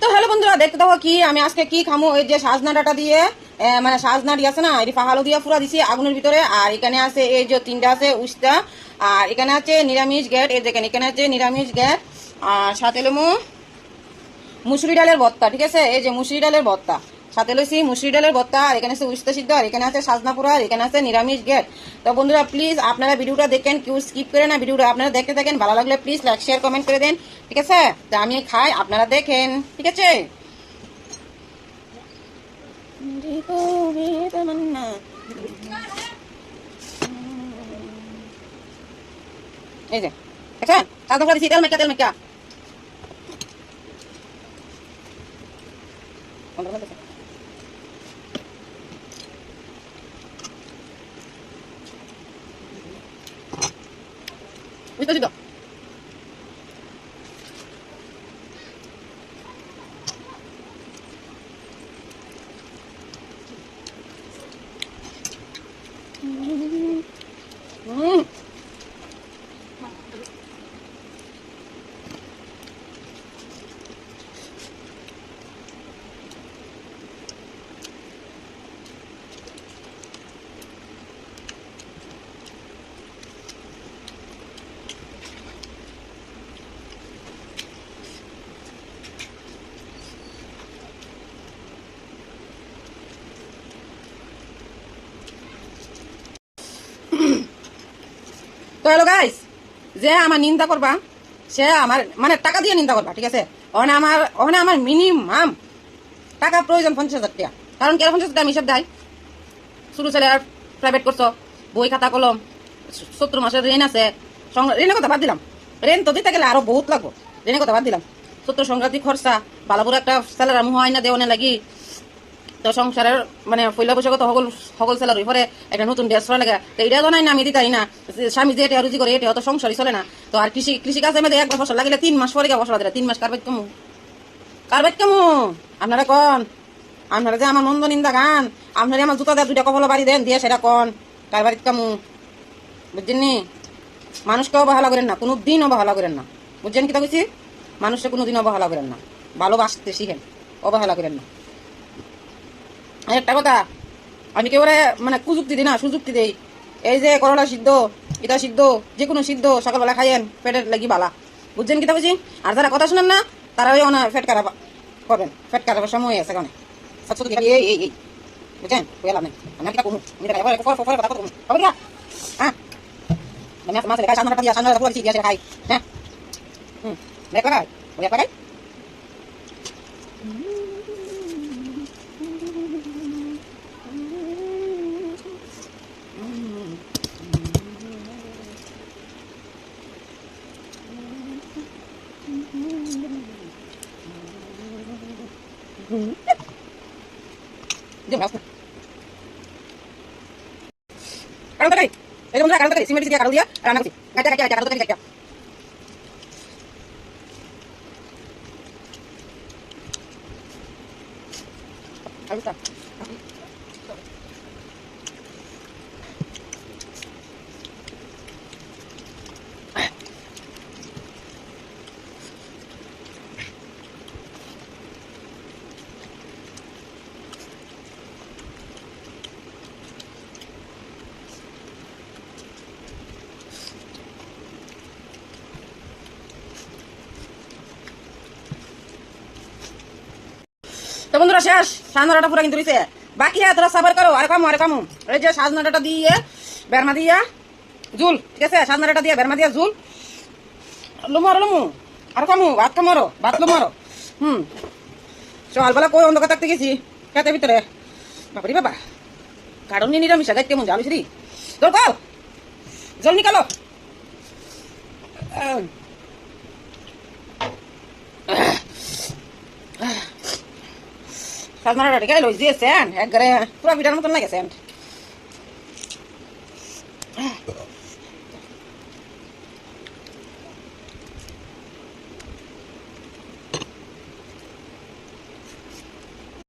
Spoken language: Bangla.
তো হ্যালো বন্ধুরা, দেখতে দেখো কি, আমি আজকে কি খামো? এই যে সাজনা ডাটা দিয়ে মানে সাজনা ডি আছে না এটি পাহালো দিয়ে পুরা দিছি আগুনের ভিতরে। আর এখানে আছে, এই যে তিনটা আছে, উস্তা। আর এখানে আছে নিরামিষ গ্যাট এই দেখেন, এখানে আছে নিরামিষ গ্যাট আর সাথে লেমু মুসুরি ডালের ভর্তা ঠিক আছে? এই যে মুসুরি ডালের ভর্তা সাথে লইছি মুসুরি ডালের ভর্তা আর এখানে আছে উস্তা সিদ্ধ আর এখানে আছে সাজনা পোড়া আর এখানে আছে নিরামিষ গেট। তো বন্ধুরা প্লিজ আপনারা ভিডিওটা দেখেন, কেউ স্কিপ করে না ভিডিওটা। আপনারা দেখতে থাকেন, ভালো লাগলে প্লিজ লাইক শেয়ার কমেন্ট করে দেন, ঠিক আছে? তো আমি খাই, আপনারা দেখেন, ঠিক আছে? এই মেকা তেল মেকা 見た見た。তো হ্যালো গাইস যে আমার নিন্দা করবা, সে আমার মানে টাকা দিয়ে নিন্দা করবা, ঠিক আছে? ওখানে আমার ওখানে আমার মিনিমাম টাকা প্রয়োজন পঞ্চাশ হাজার টাকা। কারণ কেন পঞ্চাশ হাজার আমি হিসাব দেয় শুরু ছেলে আর প্রাইভেট করছ, বই খাতা, কলম, সত্তর মাসের ঋণ আছে ঋণের কথা বাদ দিলাম। ঋণ তো দিতে গেলে আরও বহুত লাগবো। ঋণের কথা বাদ দিলাম। সত্তর সংক্রান্তি খরচা, বালাপুর একটা স্যালার মুহ আইনা দেওয়ানে লাগি তো সংসারের মানে পয়লা বৈশাখ তো সকল সকল সেলার পরে একটা নতুন ড্রেস করা লাগে। তো এটা জানাই না, আমি দিতাই না স্বামী যে এটা রুজি করে এটা তো সংসারই চলে না। তো আর কৃষি কৃষি কাজে মধ্যে একবার ফসল লাগিলে তিন মাস পরে ফসল দিলে তিন মাস কারবাইত কমু। কারবাইত কমু। আপনারা কন? আপনারা যে আমার মন্দ নিন্দা গান, আপনারা আমার জুতা দেয় দুইটা কপাল বাড়ি দেন, দিয়ে সেটা কন? কারবারিত কামু। বুঝছেন নি? মানুষকে অবহেলা করেন না, কোনো দিন অবহেলা করেন না। বুঝছেন কি তা বলছি মানুষকে কোনো দিন অবহেলা করেন না। ভালোবাসতে শিখেন অবহেলা করেন না। একটা কথা, আমি কেবলে মানে কুযুক্তি দিই না, সুযুক্তি দেই। এই যে করলা সিদ্ধ, ইটা সিদ্ধ যে কোনো সিদ্ধ সকালবেলা খাইয়েন, পেটের লাগি বালা। বুঝছেন কি তা বুঝি আর যারা কথা শুনেন না, তারা ওই অনা ফেট খারাপ করবেন। ফেট খারাপের সময় আছে কারণে আচ্ছা এই এই বুঝছেন? এটা কথা হ্যাঁ? দিয়া খাই। হ্যাঁ? হুম। Diam kau. কারণ তরকারি এই যে বন্ধুরা কারণ তরকারি সিমেন্ট দিয়ে কারণ দিয়া রান্না করছি কাঁচা কাঁচা কাঁচা কারণ তরকারি কাঁচা আলুটা তো বন্ধুরা, শেষ। সাজনাটা পুরো কিন্তু রয়েছে বাকি হ্যাঁ তোরা সাবার করো। আর কামু আর কামু। এই যে সাজনাটা দিয়ে বেরমা দিয়া, জুল, ঠিক আছে? সাজনাটা দিয়ে বেরমা দিয়া, জুল। লুমু, আর লুমু। আর কামু, ভাত কামো ভাত লুমু আরও। হুম। সকালবেলা কই অন্ধকার থাকতে গেছি? খেতে ভিতরে। বাবারি বাবা। কারণ নিয়ে নিরামিষ গাছ কেমন জালুস রি? কল। জল নিকালো। আহ। সাজনাটা রেখে লই দিয়ে সেন্ট একবারে পুরো বিটার মতন লাগে সেন্ট